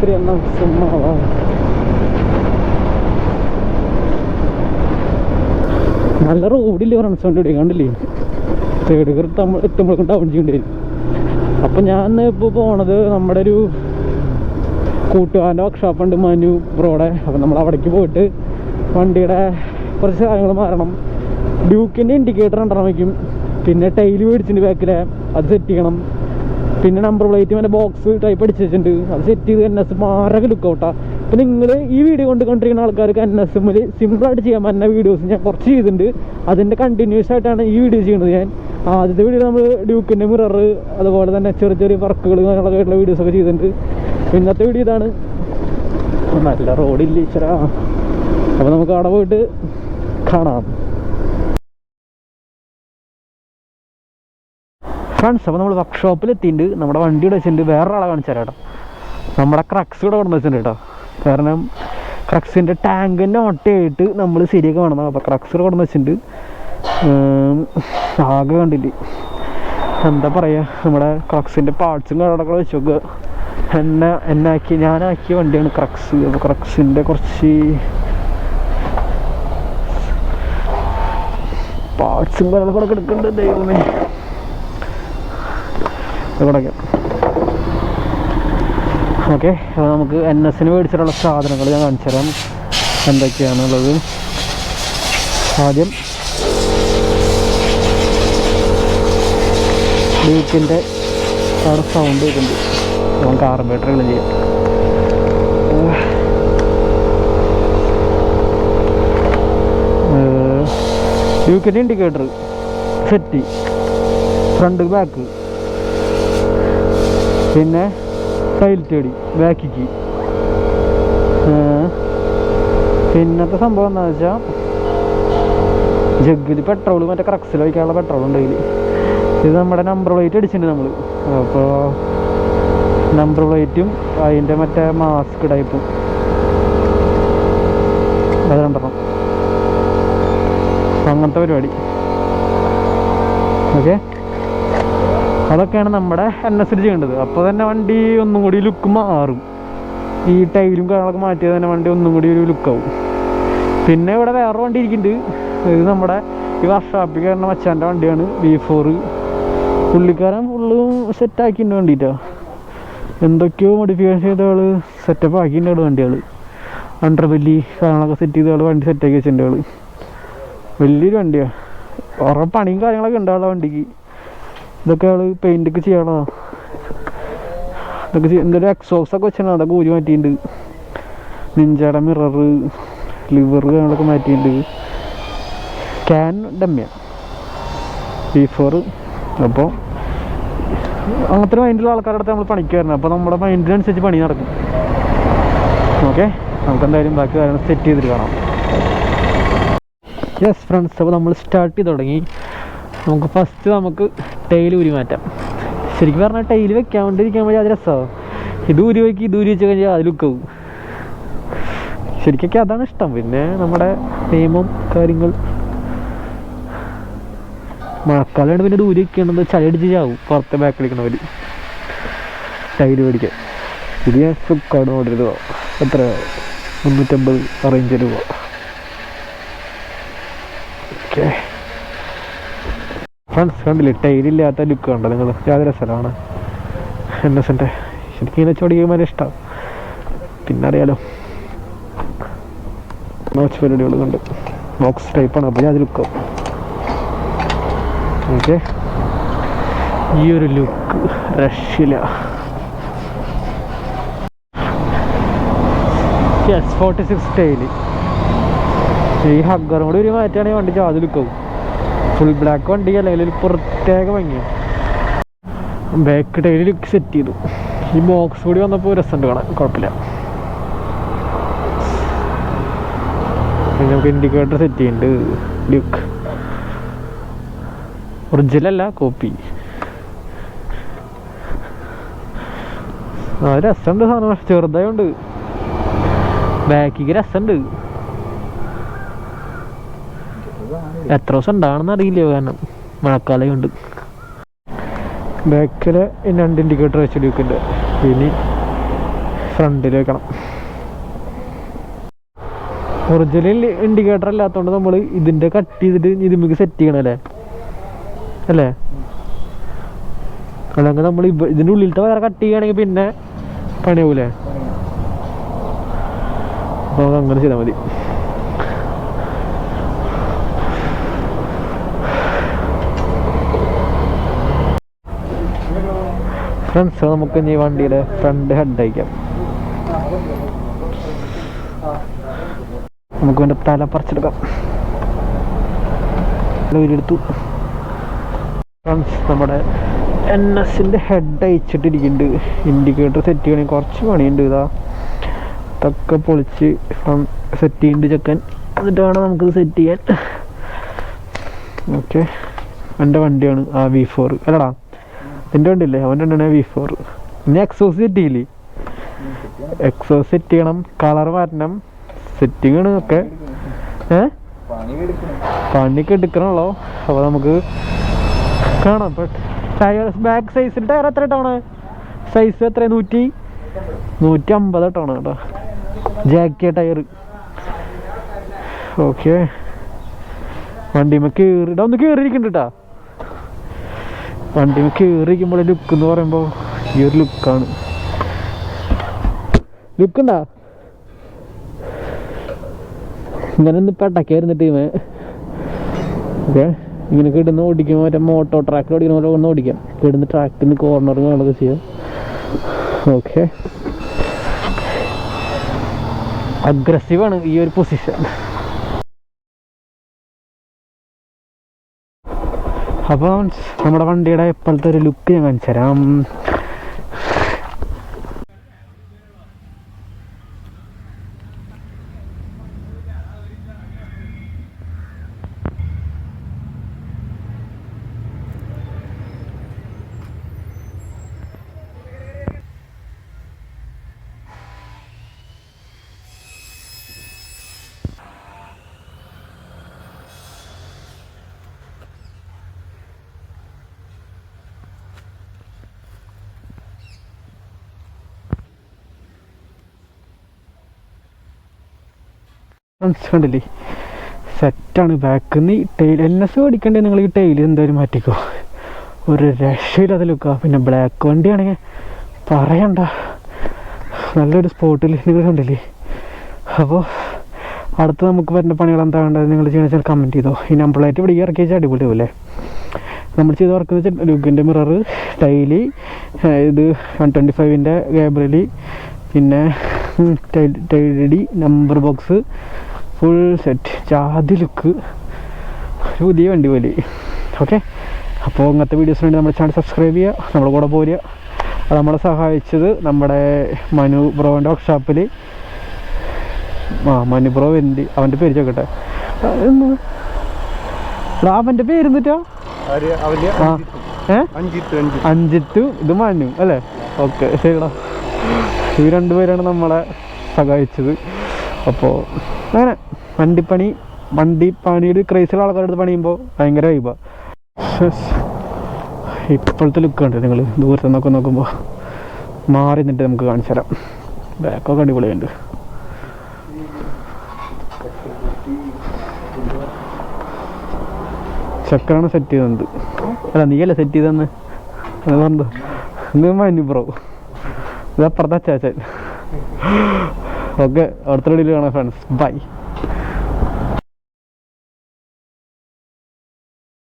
Three എന്ന സുമ്മാവാ നല്ല റോഡില്ല friends വണ്ടി കണ്ടില്ലേ തേർഡ് ഗിയർ എത്തുമ്പോഴേക്കും ടൗൺ ചെയ്യേണ്ടി വരും. അപ്പം ഞാൻ ഇപ്പോൾ പോണത് നമ്മുടെ ഒരു കൂട്ടുകാരന്റെ വർക്ക്ഷോപ്പ് ഉണ്ട് മനു ബ്രോടെ അപ്പം നമ്മൾ അവിടേക്ക് പോയിട്ട് വണ്ടിയുടെ കുറച്ച് കാര്യങ്ങൾ മാറണം. ഡ്യൂക്കിന്റെ ഇൻഡിക്കേറ്റർ വയ്ക്കും. പിന്നെ ടൈൽ മേടിച്ചിട്ടുണ്ട് ബാക്കിലെ അത് സെറ്റ് ചെയ്യണം. പിന്നെ നമ്പർ പ്ലേറ്റ് മറ്റേ ബോക്സ് ടൈപ്പ് അടിച്ച് വെച്ചിട്ടുണ്ട് അത് സെറ്റ് ചെയ്ത് എൻ എസ് ലുക്ക് ഔട്ടാ അപ്പം നിങ്ങൾ ഈ വീഡിയോ കൊണ്ട് കണ്ടിരിക്കുന്ന ആൾക്കാർക്ക് എൻ എസ് എമ്മിൽ സിമ്പിളായിട്ട് ചെയ്യാൻ പറ്റുന്ന വീഡിയോസ് ഞാൻ കുറച്ച് ചെയ്തിട്ടുണ്ട്. അതിന്റെ കണ്ടിന്യൂസ് ആയിട്ടാണ് ഈ വീഡിയോ ചെയ്യുന്നത് ഞാൻ. ആദ്യത്തെ വീഡിയോ നമ്മൾ ഡ്യൂക്കിന്റെ മിറർ അതുപോലെ തന്നെ ചെറിയ ചെറിയ വർക്കുകൾ അങ്ങനെയുള്ള ആയിട്ടുള്ള വീഡിയോസൊക്കെ ചെയ്തിട്ടുണ്ട്. ഇന്നത്തെ വീഡിയോ ഇതാണ്. നല്ല റോഡില്ല ഈശ്വരാ. അപ്പോൾ നമുക്ക് അവിടെ പോയിട്ട് കാണാം. ഫ്രണ്ട്സ് അപ്പോൾ നമ്മൾ വർക്ക്ഷോപ്പിൽ എത്തിയിട്ടുണ്ട്. നമ്മുടെ വണ്ടി ഇവിടെ വെച്ചിട്ടുണ്ട്. വേറെ ആളെ കാണിച്ചു തരാം കേട്ടോ. നമ്മുടെ ക്രക്സ് ഇവിടെ കൊണ്ടു വെച്ചിട്ടുണ്ട് കേട്ടോ. കാരണം ക്രക്സിന്റെ ടാങ്കിന്റെ ഓട്ടയായിട്ട് നമ്മൾ ശരിയൊക്കെ വേണം അപ്പോൾ ക്രക്സ് ഇവിടെ കൊണ്ടു വെച്ചിട്ടുണ്ട്. ആകെ കണ്ടിട്ട്. എന്താ പറയുക നമ്മുടെ ക്രക്സിന്റെ പാർട്സും കാര്യങ്ങളൊക്കെ വെച്ച് നോക്കുക എന്നെ എന്നാക്കി ഞാനാക്കിയ വണ്ടിയാണ് ക്രക്സ് അപ്പോൾ ക്രക്സിന്റെ കുറച്ച് പാർട്സും കാര്യങ്ങളൊക്കെ എടുക്കേണ്ടത് ദൈവമേ. ഇവിടെയൊക്കെ ഓക്കെ അപ്പോൾ നമുക്ക് എൻ എസിന് മേടിച്ചിട്ടുള്ള സാധനങ്ങൾ ഞാൻ കാണിച്ചു തരാം. എന്തൊക്കെയാണുള്ളത്? ആദ്യം ബീക്കിന്റെ അവിടെ സൗണ്ട് കേൾക്കുന്നുണ്ട്. നമുക്ക് എല്ലാം ചെയ്യാം. ഡ്യൂക്കിന്റെ ഇൻഡിക്കേറ്റർ സെറ്റ് ഫ്രണ്ട് ബാക്ക് പിന്നെ ടൈൽറ്റടി ബാക്കിക്ക് പിന്നത്തെ സംഭവം എന്താണെന്ന് വെച്ചാൽ ജഗ്ഗിൽ പെട്രോൾ മറ്റേ ക്രക്സിൽ വയ്ക്കാനുള്ള പെട്രോൾ ഉണ്ട് ഇതിൽ ഇത് നമ്മുടെ നമ്പർ പ്ലേറ്റ് അടിച്ചിട്ടുണ്ട് നമ്മൾ അപ്പോൾ നമ്പർ പ്ലേറ്റും അതിന്റെ മറ്റേ മാസ്ക് ടൈപ്പും അത് രണ്ടെണ്ണം. അങ്ങനത്തെ പരിപാടി. ഓക്കെ അതൊക്കെയാണ് നമ്മുടെ എൻ എസ് ചെയ്യേണ്ടത്. അപ്പോൾ തന്നെ വണ്ടി ഒന്നും കൂടി ലുക്ക് മാറും. ഈ ടൈലും കാര്യങ്ങളൊക്കെ മാറ്റിയത് തന്നെ വണ്ടി ഒന്നും കൂടി ഒരു ലുക്കാവും പിന്നെ ഇവിടെ വേറെ വണ്ടി ഇരിക്കുന്നുണ്ട്. ഇത് നമ്മുടെ ഈ വർഷാപ്പിൽ കയറുന്ന മച്ചാന്റെ വണ്ടിയാണ് വി ഫോർ പുള്ളിക്കാരൻ ഫുള്ളും സെറ്റ് ആക്കിയിട്ടുണ്ട് വേണ്ടിയിട്ടാ. എന്തൊക്കെയോ മോഡിഫിക്കേഷൻ ചെയ്ത ആൾ സെറ്റപ്പ് ആക്കിയിട്ടുണ്ട് വണ്ടികൾ അണ്ടർ ബെല്ലി കാര്യങ്ങളൊക്കെ സെറ്റ് ചെയ്ത ആൾ വണ്ടി സെറ്റാക്കി വെച്ചിട്ടുണ്ട് ആൾ വലിയൊരു വണ്ടിയാണ് കുറേ പണിയും കാര്യങ്ങളൊക്കെ ഉണ്ട് വണ്ടിക്ക്. ഇതൊക്കെ ആൾ പെയിന്റ് ഒക്കെ ചെയ്യണോ ഇതൊക്കെ എന്തൊരു എക്സോസ് ഒക്കെ വെച്ചാണ് അതൊക്കെ ഊരി മാറ്റിയിട്ടുണ്ട്. നെഞ്ചാട മിററ് ലിവർ കാര്യങ്ങളൊക്കെ മാറ്റിയിട്ടുണ്ട്. ക്യാൻ ഡമ്യ ബി ഫോർ അപ്പോൾ അങ്ങനത്തെ മൈൻഡിലുള്ള ആൾക്കാരുടെ അടുത്ത് നമ്മൾ പണിക്ക് വരണം. അപ്പോൾ നമ്മുടെ മൈൻഡിനനുസരിച്ച് പണി നടക്കും. ഓക്കെ നമുക്ക് എന്തായാലും ബാക്കി കാര്യങ്ങൾ സെറ്റ് ചെയ്തിട്ട് കാണാം. യെസ് ഫ്രണ്ട്സ് അപ്പോൾ നമ്മൾ സ്റ്റാർട്ട് ചെയ്ത് തുടങ്ങി. നമുക്ക് ഫസ്റ്റ് നമുക്ക് ടൈൽ ഉരുമാറ്റാം ശരിക്കും പറഞ്ഞാൽ ടൈൽ വെക്കാൻ വേണ്ടിയിരിക്കാൻ വേണ്ടി അത് രസമാവും ഇത് ഊരി വയ്ക്കി ഇത് ഊരി വെച്ച് കഴിഞ്ഞാൽ അത് ലുക്കാവും ശരിക്കൊക്കെ അതാണ് ഇഷ്ടം. പിന്നെ നമ്മുടെ നിയമം കാര്യങ്ങൾ. മഴക്കാലമാണ് പിന്നെ ദൂരെ ഊരി വെക്കേണ്ടത് ചളിയടിച്ച് ചാവും. പുറത്തെ ബാക്കിലിരിക്കണവർ ടൈൽ മേടിക്കാൻ. ഇത് ഞാൻ ഫ്ലിപ്കാർട്ട് ഓർഡർ ചെയ്തോ എത്ര? മുന്നൂറ്റമ്പത് അറേഞ്ച് രൂപ. ഓക്കെ ഫ്രണ്ട്സ് കണ്ടില്ലേ ടൈലില്ലാത്ത ലുക്ക് കണ്ടോ? നിങ്ങൾ യാതൊരു രസമാണ് എൻ എസിന്റെ ശരിക്കും ഇങ്ങനെ ചോടിക്കുമ്പോൾ ഇഷ്ടം. പിന്നെ അറിയാലോ. നോച്ച് പരിപാടികൾ കണ്ട്. ബോക്സ് ടൈപ്പാണ് അപ്പോൾ ഞാൻ അത് ലുക്കാവും ഓക്കെ ഈ ഒരു ലുക്ക് രക്ഷില്ല എസ് ഫോർട്ടി സിക്സ് ടൈൽ ഈ ഹഗ്ഗറും കൂടി ഒരു മാറ്റാണെങ്കിൽ വണ്ടി ജാതി ലുക്കാവും ഫുൾ ബ്ലാക്ക് വണ്ടി അല്ലെങ്കിൽ ഒരു പ്രത്യേക ഭംഗിയാണ് ബാക്ക് ടൈലിൽ സെറ്റ് ചെയ്തു. ഈ ബോക്സ് കൂടി വന്നപ്പോൾ രസമുണ്ട് കാണാൻ. കുഴപ്പമില്ല. നമുക്ക് ഇൻഡിക്കേറ്റർ സെറ്റ് ചെയ്യുന്നുണ്ട് ലുക്ക് ഒറിജിനലല്ല കോപ്പി ആ രസമുണ്ട് സാധനം. ചെറുതായുണ്ട്. ബാക്കിക്ക് രസമുണ്ട്. എത്ര ദിവസം ഉണ്ടാകണമെന്ന് അറിയില്ല കാരണം മഴക്കാലം ഉണ്ട് ബാക്കിൽ രണ്ട് ഇൻഡിക്കേറ്റർ വെച്ച് ഡ്യൂക്കിന്റെ ഇനി ഫ്രണ്ടിൽ വെക്കണം. ഒറിജിനൽ ഇൻഡിക്കേറ്റർ അല്ലാത്തതുകൊണ്ട് നമ്മൾ ഇതിന്റെ കട്ട് ചെയ്തിട്ട് ഇതിമിക്ക് സെറ്റ് ചെയ്യണം അല്ലേ? അല്ലേ? അല്ലെങ്കിൽ നമ്മൾ ഇതിന്റെ ഉള്ളിലത്തെ വേറെ കട്ട് ചെയ്യുകയാണെങ്കിൽ പിന്നെ പണിയാവൂലേ? അപ്പോൾ അങ്ങനെ ചെയ്താൽ മതി. ഫ്രണ്ട്സ് നമുക്ക് ഈ വണ്ടിയുടെ ഫ്രണ്ട് ഹെഡ് അയക്കാം. നമുക്ക് എന്റെ തല പറിച്ചെടുക്കാം. എടുത്തു ഫ്രണ്ട്സ് നമ്മുടെ എൻ എസിന്റെ ഹെഡ് അയച്ചിട്ടിരിക്കുന്നുണ്ട്. ഇൻഡിക്കേറ്റർ സെറ്റ് ചെയ്യണമെങ്കിൽ കുറച്ച് പണിയുണ്ട് ഇതാ. ഇതൊക്കെ പൊളിച്ച് സെറ്റ് ചെയ്യുന്നുണ്ട് ചെക്കൻ. എന്നിട്ട് വേണം നമുക്കിത് സെറ്റ് ചെയ്യാൻ. ഓക്കെ എന്റെ വണ്ടിയാണ് ആ വി ഫോർ അല്ലടാ എന്റെ വണ്ടിയില്ലേ അവന്റെ വണ്ടിയാണ് വി ഫോർ ഇനി എക്സോസ് സെറ്റ് ചെയ്യില്ലേ? എക്സോസ് സെറ്റ് ചെയ്യണം. കളർ മാറ്റണം. സെറ്റിങ്ങാണ് ഒക്കെ. ഏ? പണിക്ക് എടുക്കണല്ലോ. അപ്പോൾ നമുക്ക് കാണാം. ടയർ ബാക്ക് സൈസിൽ ടയർ എത്ര ഇട്ടാണ്? സൈസ് എത്ര? നൂറ്റി നൂറ്റി അമ്പത് ഇട്ടാണ് കേട്ടോ. ജാക്കിയ ടയർ ഓക്കെ വണ്ടിമ കീറിട ഒന്ന് കീറിയിരിക്കുന്നുണ്ട് കേട്ടാ. വണ്ടിമ കയറിയിരിക്കുമ്പോൾ ലുക്ക് എന്ന് പറയുമ്പോൾ ഈ ഒരു ലുക്കാണ്. ലുക്ക് ഉണ്ടാ? ഇങ്ങനെ ഒന്ന് പെട്ടക്കായിരുന്നു ടീമ്. ഓക്കെ ഇങ്ങനെ കിടന്ന് ഓടിക്കുമ്പോൾ മറ്റേ മോട്ടോ ട്രാക്കിൽ ഓടിക്കുന്ന പോലെ ഒന്ന് ഓടിക്കാം. കിടന്ന് ട്രാക്കിൽ നിന്ന് കാണുക ചെയ്യാം ഓക്കെ അഗ്രസീവാണ് ഈ ഒരു പൊസിഷൻ അപ്പോൾ നമ്മുടെ വണ്ടിയുടെ ഇപ്പോഴത്തെ ഒരു ലുക്ക് ഞാൻ കാണിച്ചു തരാം കണ്ടില്ലേ? സെറ്റാണ് ബാക്കിൽ നിന്ന് ടൈൽ എൻ എസ് മേടിക്കണ്ടേ നിങ്ങൾ ഈ ടൈൽ എന്തായാലും മാറ്റിക്കോ. ഒരു രക്ഷയില്ലാതെ ലുക്കാ പിന്നെ ബ്ലാക്ക് വണ്ടിയാണെങ്കിൽ പറയണ്ട. നല്ലൊരു സ്പോട്ടിൽ നിങ്ങൾ കണ്ടില്ലേ? അപ്പോൾ അടുത്ത് നമുക്ക് വരുന്ന പണികൾ എന്താ വേണ്ടത് നിങ്ങൾ ചെയ്യണമെന്ന് വെച്ചാൽ കമന്റ് ചെയ്തോ. ഈ പ്ലേറ്റ് ഇവിടെ ഇറക്കി വെച്ചാൽ അടിപൊളിയാവില്ലേ നമ്മൾ ചെയ്ത് വർക്ക് വെച്ചാൽ ലുക്കിന്റെ മിറർ ടൈലി ഇത് വൺ ട്വന്റി ഫൈവിന്റെ ഗേബ്രലി പിന്നെ ടൈഡി നമ്പർ ബോക്സ് ഫുൾ സെറ്റ് ജാതി ലുക്ക് ഒരു പുതിയ വണ്ടി പോലെ ഓക്കെ അപ്പോൾ ഇങ്ങനത്തെ വീഡിയോസ് വേണ്ടി നമ്മുടെ ചാനൽ സബ്സ്ക്രൈബ് ചെയ്യുക നമ്മുടെ കൂടെ പോരുക. അത് നമ്മളെ സഹായിച്ചത് നമ്മുടെ മനു ബ്രോന്റെ വർക്ക്ഷോപ്പിൽ ആ മനു ബ്രോ എന്ത് അവന്റെ പേര് ചോക്കട്ടെ അവന്റെ പേര് എന്നിട്ടോ അഞ്ചിത്തു. ഇത് മനു അല്ലേ? ഓക്കെ ശരിടാ. ഈ രണ്ടുപേരാണ് നമ്മളെ സഹായിച്ചത്. അപ്പോൾ അങ്ങനെ വണ്ടിപ്പണി വണ്ടി പണിയുടെ ക്രൈസിലുള്ള ആൾക്കാരുടെ അടുത്ത് പണിയുമ്പോൾ ഭയങ്കര വൈബ ഇപ്പോഴത്തെ ലുക്ക് ഉണ്ട് നിങ്ങൾ ദൂരത്ത് നോക്കി നോക്കുമ്പോൾ മാറി നിന്നിട്ട് നമുക്ക് കാണിച്ചു തരാം. ബാക്കൊക്കെ അടിപൊളിയുണ്ട്. ചെക്കറാണ് സെറ്റ് ചെയ്തത്. അല്ല നീയല്ലേ സെറ്റ് ചെയ്തെന്ന് അത് പറഞ്ഞു? നീ മനു ബ്രോ ഇത് അപ്പുറത്തെ അച്ചാച്ചൻ. ഓക്കെ അടുത്ത വീഡിയോയിൽ കാണാം ഫ്രണ്ട്സ് ബൈ